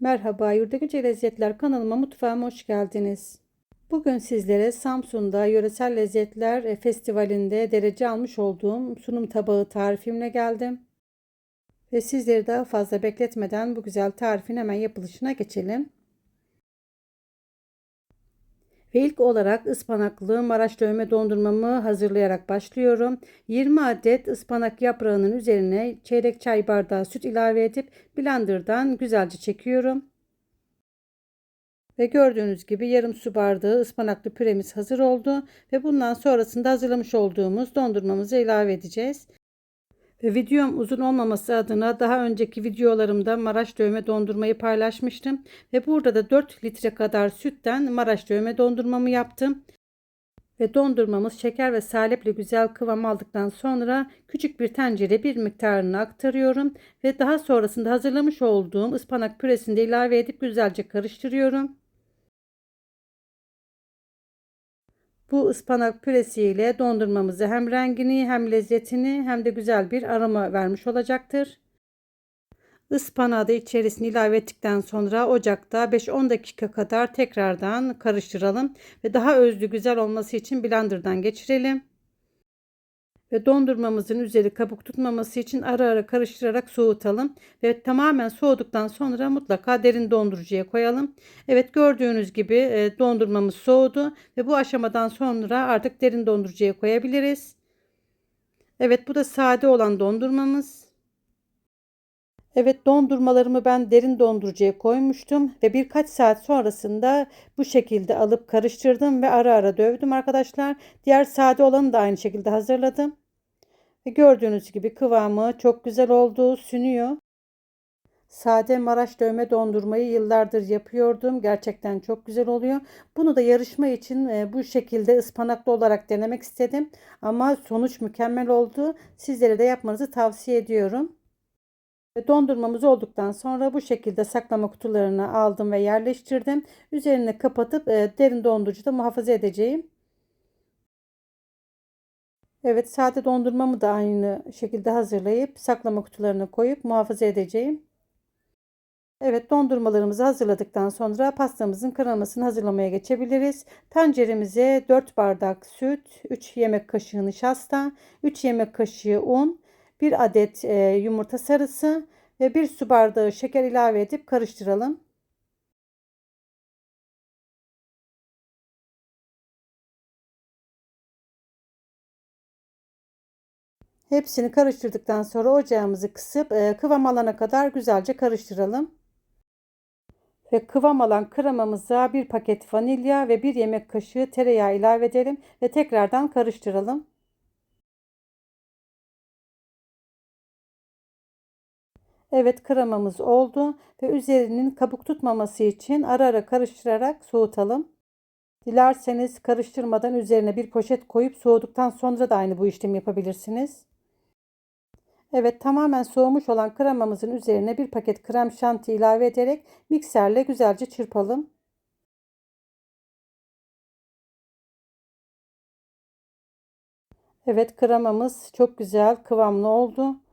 Merhaba, Yurdagüce Lezzetler kanalıma mutfağıma hoş geldiniz. Bugün sizlere Samsun'da Yöresel Lezzetler e, Festivali'nde derece almış olduğum sunum tabağı tarifimle geldim. Ve sizleri daha fazla bekletmeden bu güzel tarifin hemen yapılışına geçelim. Ve ilk olarak ıspanaklı Maraş dövme dondurmamı hazırlayarak başlıyorum. 20 adet ıspanak yaprağının üzerine çeyrek çay bardağı süt ilave edip blenderdan güzelce çekiyorum. Ve gördüğünüz gibi yarım su bardağı ıspanaklı püremiz hazır oldu. Ve bundan sonrasında hazırlamış olduğumuz dondurmamızı ilave edeceğiz. Videom uzun olmaması adına daha önceki videolarımda Maraş dövme dondurmayı paylaşmıştım. Ve burada da 4 litre kadar sütten Maraş dövme dondurmamı yaptım. Ve dondurmamız şeker ve saleple güzel kıvam aldıktan sonra küçük bir tencereye bir miktarını aktarıyorum. Ve daha sonrasında hazırlamış olduğum ıspanak püresini de ilave edip güzelce karıştırıyorum. Bu ıspanak püresiyle dondurmamızı hem rengini hem lezzetini hem de güzel bir aroma vermiş olacaktır. Ispanağı da içerisine ilave ettikten sonra ocakta 5-10 dakika kadar tekrardan karıştıralım ve daha özlü güzel olması için blenderdan geçirelim. Ve dondurmamızın üzeri kabuk tutmaması için ara ara karıştırarak soğutalım. Ve tamamen soğuduktan sonra mutlaka derin dondurucuya koyalım. Evet gördüğünüz gibi e, dondurmamız soğudu. Ve bu aşamadan sonra artık derin dondurucuya koyabiliriz. Evet bu da sade olan dondurmamız. Evet dondurmalarımı ben derin dondurucuya koymuştum ve birkaç saat sonrasında bu şekilde alıp karıştırdım ve ara ara dövdüm arkadaşlar. Diğer sade olanı da aynı şekilde hazırladım. Ve gördüğünüz gibi kıvamı çok güzel oldu, sünüyor. Sade Maraş dövme dondurmayı yıllardır yapıyordum. Gerçekten çok güzel oluyor. Bunu da yarışma için e, bu şekilde ıspanaklı olarak denemek istedim. Ama sonuç mükemmel oldu. Sizlere de yapmanızı tavsiye ediyorum. Dondurmamız olduktan sonra bu şekilde saklama kutularına aldım ve yerleştirdim. Üzerine kapatıp e, derin dondurucuda muhafaza edeceğim. Evet sade dondurmamı da aynı şekilde hazırlayıp saklama kutularına koyup muhafaza edeceğim. Evet dondurmalarımızı hazırladıktan sonra pastamızın kremasını hazırlamaya geçebiliriz. Tenceremize 4 bardak süt, 3 yemek kaşığı nişasta, 3 yemek kaşığı un, 1 adet e, yumurta sarısı ve 1 su bardağı şeker ilave edip karıştıralım. Hepsini karıştırdıktan sonra ocağımızı kısıp e, kıvam alana kadar güzelce karıştıralım. Ve kıvam alan kremamıza bir paket vanilya ve bir yemek kaşığı tereyağı ilave edelim ve tekrardan karıştıralım. Evet kremamız oldu ve üzerinin kabuk tutmaması için ara ara karıştırarak soğutalım. Dilerseniz karıştırmadan üzerine bir poşet koyup soğuduktan sonra da aynı bu işlemi yapabilirsiniz. Evet tamamen soğumuş olan kremamızın üzerine bir paket krem şanti ilave ederek mikserle güzelce çırpalım. Evet kremamız çok güzel kıvamlı oldu.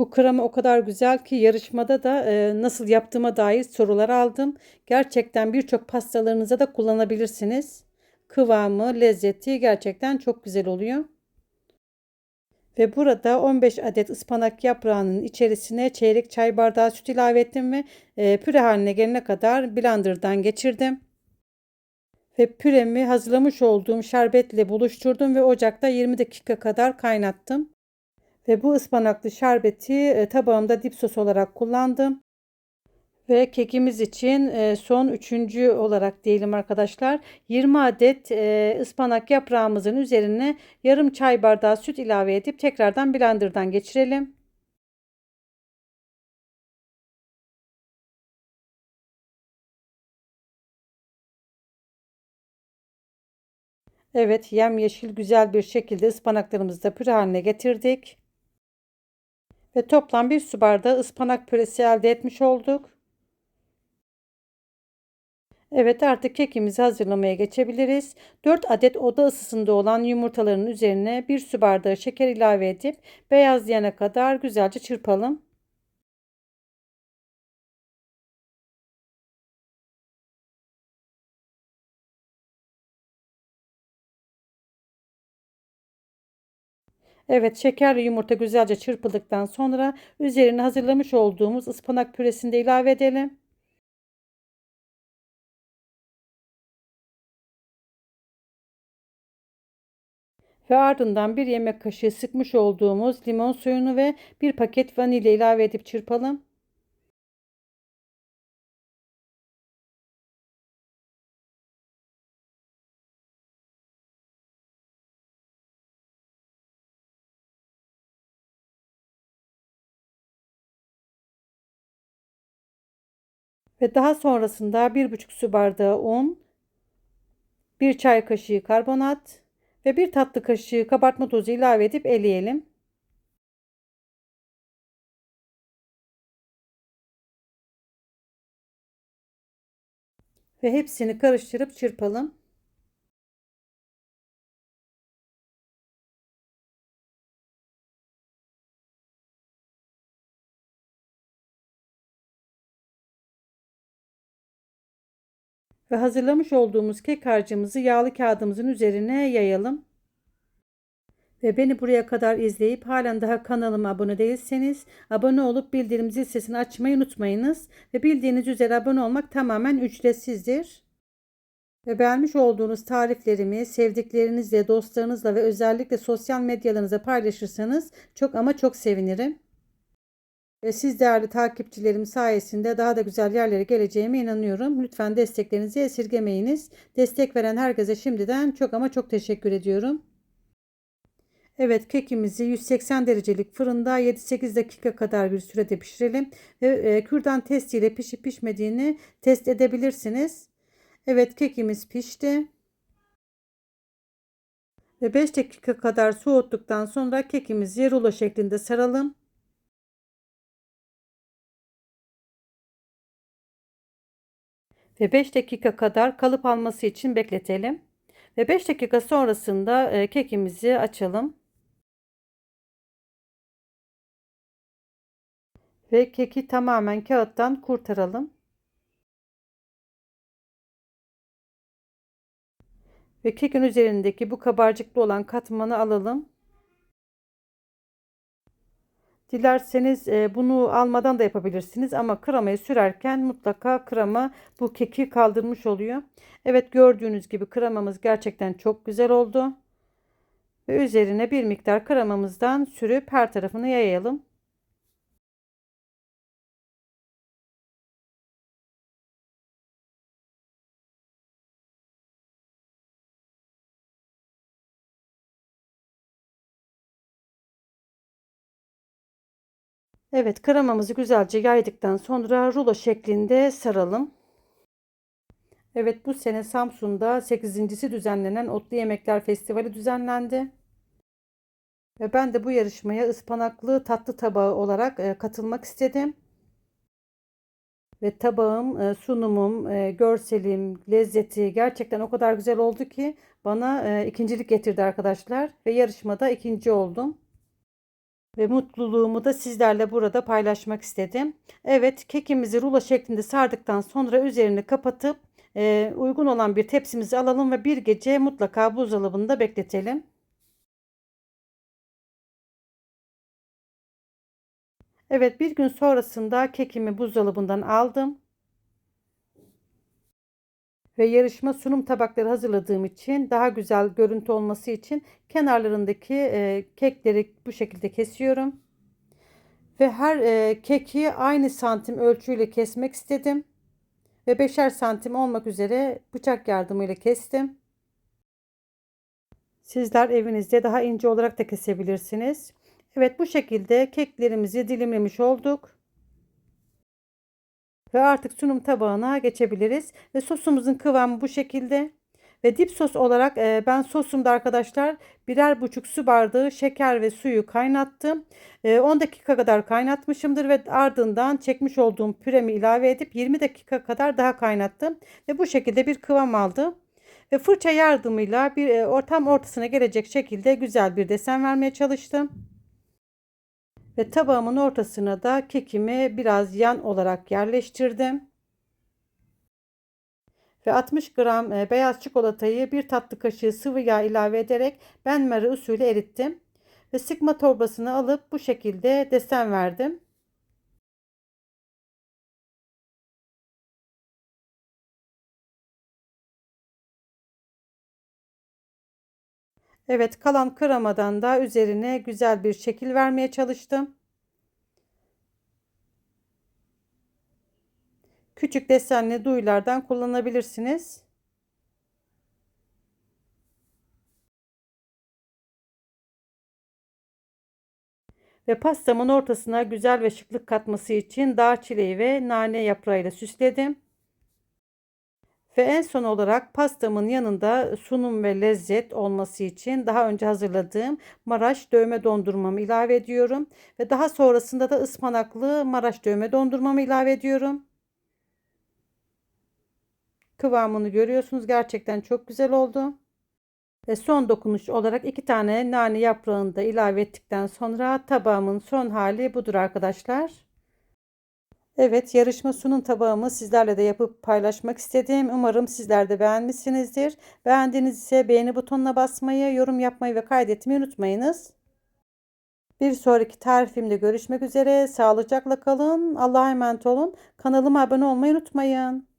Bu krema o kadar güzel ki yarışmada da e, nasıl yaptığıma dair sorular aldım. Gerçekten birçok pastalarınıza da kullanabilirsiniz. Kıvamı, lezzeti gerçekten çok güzel oluyor. Ve burada 15 adet ıspanak yaprağının içerisine çeyrek çay bardağı süt ilave ettim ve e, püre haline gelene kadar blenderdan geçirdim. Ve püremi hazırlamış olduğum şerbetle buluşturdum ve ocakta 20 dakika kadar kaynattım. Ve bu ıspanaklı şerbeti e, tabağımda dip sos olarak kullandım. Ve kekimiz için e, son üçüncü olarak diyelim arkadaşlar. 20 adet e, ıspanak yaprağımızın üzerine yarım çay bardağı süt ilave edip tekrardan blenderdan geçirelim. Evet yemyeşil güzel bir şekilde ıspanaklarımızı da püre haline getirdik. Ve toplam bir su bardağı ıspanak püresi elde etmiş olduk. Evet artık kekimizi hazırlamaya geçebiliriz. 4 adet oda ısısında olan yumurtaların üzerine 1 su bardağı şeker ilave edip beyazlayana kadar güzelce çırpalım. Evet şekerli yumurta güzelce çırpıldıktan sonra üzerine hazırlamış olduğumuz ıspanak püresini de ilave edelim. Ve ardından bir yemek kaşığı sıkmış olduğumuz limon suyunu ve bir paket vanilya ilave edip çırpalım. Ve daha sonrasında bir buçuk su bardağı un, bir çay kaşığı karbonat ve bir tatlı kaşığı kabartma tozu ilave edip eleyelim. Ve hepsini karıştırıp çırpalım. Ve hazırlamış olduğumuz kek harcımızı yağlı kağıdımızın üzerine yayalım. Ve beni buraya kadar izleyip halen daha kanalıma abone değilseniz abone olup bildirim zil sesini açmayı unutmayınız. Ve bildiğiniz üzere abone olmak tamamen ücretsizdir. Ve beğenmiş olduğunuz tariflerimi sevdiklerinizle, dostlarınızla ve özellikle sosyal medyalarınıza paylaşırsanız çok ama çok sevinirim. Ve siz değerli takipçilerim sayesinde daha da güzel yerlere geleceğime inanıyorum. Lütfen desteklerinizi esirgemeyiniz. Destek veren herkese şimdiden çok ama çok teşekkür ediyorum. Evet kekimizi 180 derecelik fırında 7-8 dakika kadar bir sürede pişirelim. Ve e, kürdan testiyle pişip pişmediğini test edebilirsiniz. Evet kekimiz pişti. Ve 5 dakika kadar soğuttuktan sonra kekimizi rulo şeklinde saralım. Ve 5 dakika kadar kalıp alması için bekletelim. Ve 5 dakika sonrasında e, kekimizi açalım. Ve keki tamamen kağıttan kurtaralım. Ve kekin üzerindeki bu kabarcıklı olan katmanı alalım. Dilerseniz e, bunu almadan da yapabilirsiniz ama kremayı sürerken mutlaka krema bu keki kaldırmış oluyor. Evet gördüğünüz gibi kremamız gerçekten çok güzel oldu. Ve üzerine bir miktar kremamızdan sürüp her tarafını yayalım. Evet kremamızı güzelce yaydıktan sonra rulo şeklinde saralım. Evet bu sene Samsun'da 8.si düzenlenen Otlu Yemekler Festivali düzenlendi. Ve ben de bu yarışmaya ıspanaklı tatlı tabağı olarak e, katılmak istedim. Ve tabağım, e, sunumum, e, görselim, lezzeti gerçekten o kadar güzel oldu ki bana ikincilik getirdi arkadaşlar. Ve yarışmada ikinci oldum ve mutluluğumu da sizlerle burada paylaşmak istedim. Evet kekimizi rulo şeklinde sardıktan sonra üzerini kapatıp e, uygun olan bir tepsimizi alalım ve bir gece mutlaka buzdolabında bekletelim. Evet bir gün sonrasında kekimi buzdolabından aldım. Ve yarışma sunum tabakları hazırladığım için daha güzel görüntü olması için kenarlarındaki e, kekleri bu şekilde kesiyorum. Ve her e, keki aynı santim ölçüyle kesmek istedim. Ve beşer santim olmak üzere bıçak yardımıyla kestim. Sizler evinizde daha ince olarak da kesebilirsiniz. Evet bu şekilde keklerimizi dilimlemiş olduk. Ve artık sunum tabağına geçebiliriz. Ve sosumuzun kıvamı bu şekilde. Ve dip sos olarak e, ben sosumda arkadaşlar birer buçuk su bardağı şeker ve suyu kaynattım. E, 10 dakika kadar kaynatmışımdır ve ardından çekmiş olduğum püremi ilave edip 20 dakika kadar daha kaynattım. Ve bu şekilde bir kıvam aldı. Ve fırça yardımıyla bir e, ortam ortasına gelecek şekilde güzel bir desen vermeye çalıştım. Ve tabağımın ortasına da kekimi biraz yan olarak yerleştirdim. Ve 60 gram e, beyaz çikolatayı bir tatlı kaşığı sıvı yağ ilave ederek benmari usulü erittim. Ve sıkma torbasını alıp bu şekilde desen verdim. Evet kalan kremadan da üzerine güzel bir şekil vermeye çalıştım. Küçük desenli duyulardan kullanabilirsiniz. Ve pastamın ortasına güzel ve şıklık katması için dağ çileği ve nane yaprağıyla süsledim. Ve en son olarak pastamın yanında sunum ve lezzet olması için daha önce hazırladığım Maraş dövme dondurmamı ilave ediyorum. Ve daha sonrasında da ıspanaklı Maraş dövme dondurmamı ilave ediyorum. Kıvamını görüyorsunuz. Gerçekten çok güzel oldu. Ve son dokunuş olarak iki tane nane yaprağını da ilave ettikten sonra tabağımın son hali budur arkadaşlar. Evet yarışma sunum tabağımı sizlerle de yapıp paylaşmak istedim. Umarım sizler de beğenmişsinizdir. Beğendiğiniz ise beğeni butonuna basmayı, yorum yapmayı ve kaydetmeyi unutmayınız. Bir sonraki tarifimde görüşmek üzere. Sağlıcakla kalın. Allah'a emanet olun. Kanalıma abone olmayı unutmayın.